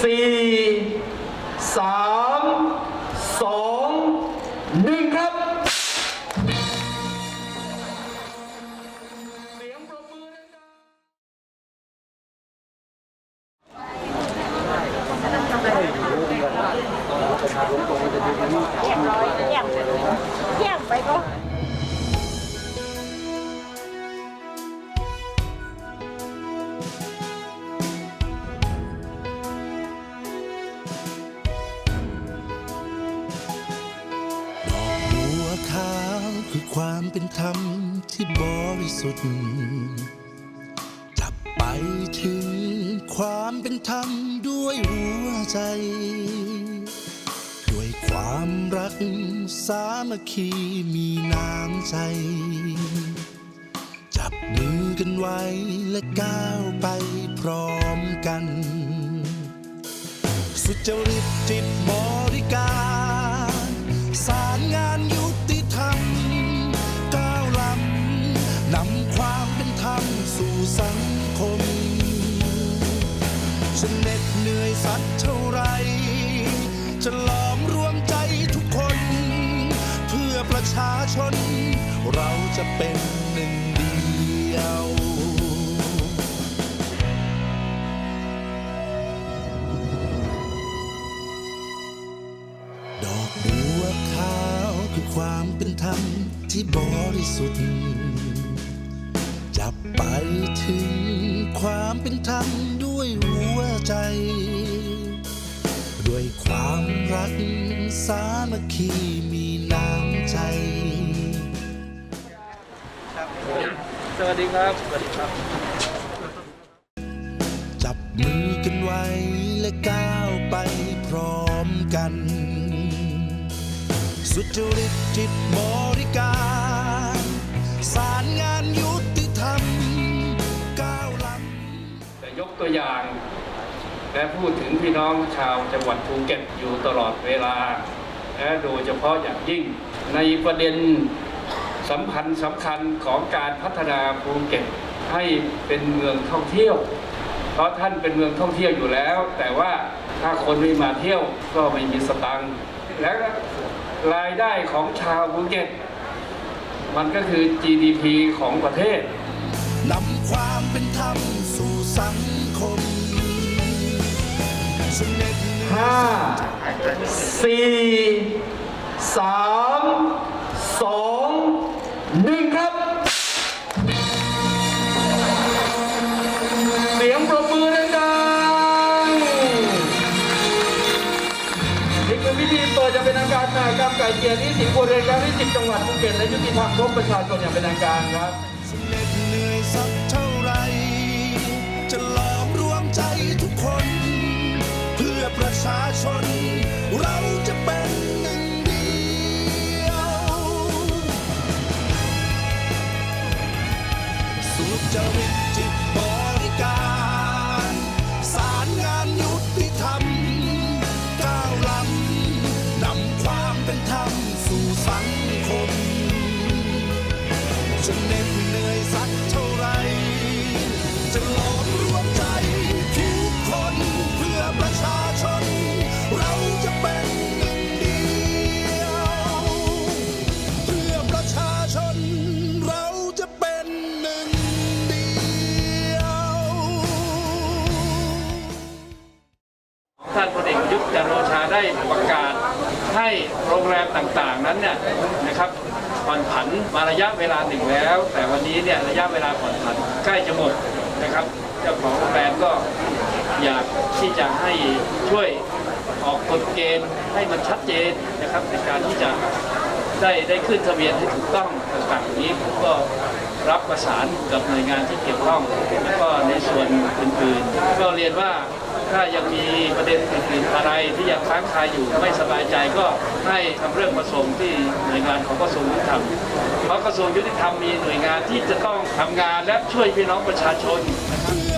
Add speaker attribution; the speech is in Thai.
Speaker 1: สี่สามสองหนึ่งครับเขา
Speaker 2: วคือความเป็นธรรมที่บริสุทธิ์จับไปถึงความเป็นธรรมด้วยหัวใจ ด้วยความรักสามัคคีมีน้ำใจ จับมือกันไว้และก้าวไปพร้อมกัน สุจริตจิตบริการ จะเหน็ดเหนื่อยสักเท่าไร จะหลอมรวมใจทุกคน เพื่อประชาชน เราจะเป็นหนึ่งเดียวดอกบัวขาวคือความเป็นธรรมที่บริสุทธิ์ จับไปถึง ความเป็นธรรมด้วยหัวใจ ด้วยความรักสามัคคีมีน้ำใจ
Speaker 3: สวัสดีครับ สวัสดีครับ
Speaker 2: จับมือกันไว้และก้าวไปพร้อมกัน สุจริตจิตบริการ สารงานยุ ตัว
Speaker 3: อย่าง และพูดถึงพี่น้องชาวจังหวัดภูเก็ตอยู่ตลอดเวลา และโดยเฉพาะอย่างยิ่งในประเด็นสำคัญสำคัญของการพัฒนาภูเก็ตให้เป็นเมืองท่องเที่ยว เพราะท่านเป็นเมืองท่องเที่ยวอยู่แล้ว แต่ว่าถ้าคนไม่มาเที่ยวก็ไม่มีสตังค์และรายได้ของชาวภูเก็ต มันก็คือ GDP ของประเทศ
Speaker 2: นำความเป็นธรรมสู่สังคมสำเร็จเหนือ
Speaker 1: ห้าสี่สามสองหนึ่งครับ เสียงปรบมือดังๆนี่คือพิธีเปิดจะเป็นทางการมหากรรมไก่เกียรที่สิงห์บุรีครั้งที่10จังหวัดภูเก็ตและยุติธรรมพบประชาชนอย่างเป็นทางการครับ
Speaker 2: ชาชน เราจะเป็นหนึ่งเดียวสุจริตจิตบริการ สารงานยุติธรรม ก้าวล้ำนำความเป็นธรรมสู่สังคมจะเหน็ดเหนื่อยสัก ได้ประ
Speaker 3: กาศให้โรงแรมต่างๆนั้นเนี่ยนะครับผ่อนผันมาระยะเวลาหนึ่งแล้ว แต่วันนี้เนี่ยระยะเวลาผ่อนผันใกล้จะหมดนะครับ เจ้าของโรงแรมก็อยากที่จะให้ช่วยออกกฎเกณฑ์ให้มันชัดเจนนะครับในการที่จะได้ได้ขึ้นทะเบียนให้ถูกต้องต่างๆนี้ผมก็รับประสานกับหน่วยงานที่เกี่ยวข้องแล้วก็ในส่วนอื่นๆ ก็เรียนว่า ถ้ายังมีประเด็นอื่นๆอะไรที่ยังค้างคาอยู่ไม่สบายใจก็ให้ทำเรื่องมาส่งที่หน่วยงานของกระทรวงยุติธรรมเพราะกระทรวงยุติธรรมมีหน่วยงานที่จะต้องทำงานและช่วยพี่น้องประชาชนนะครับ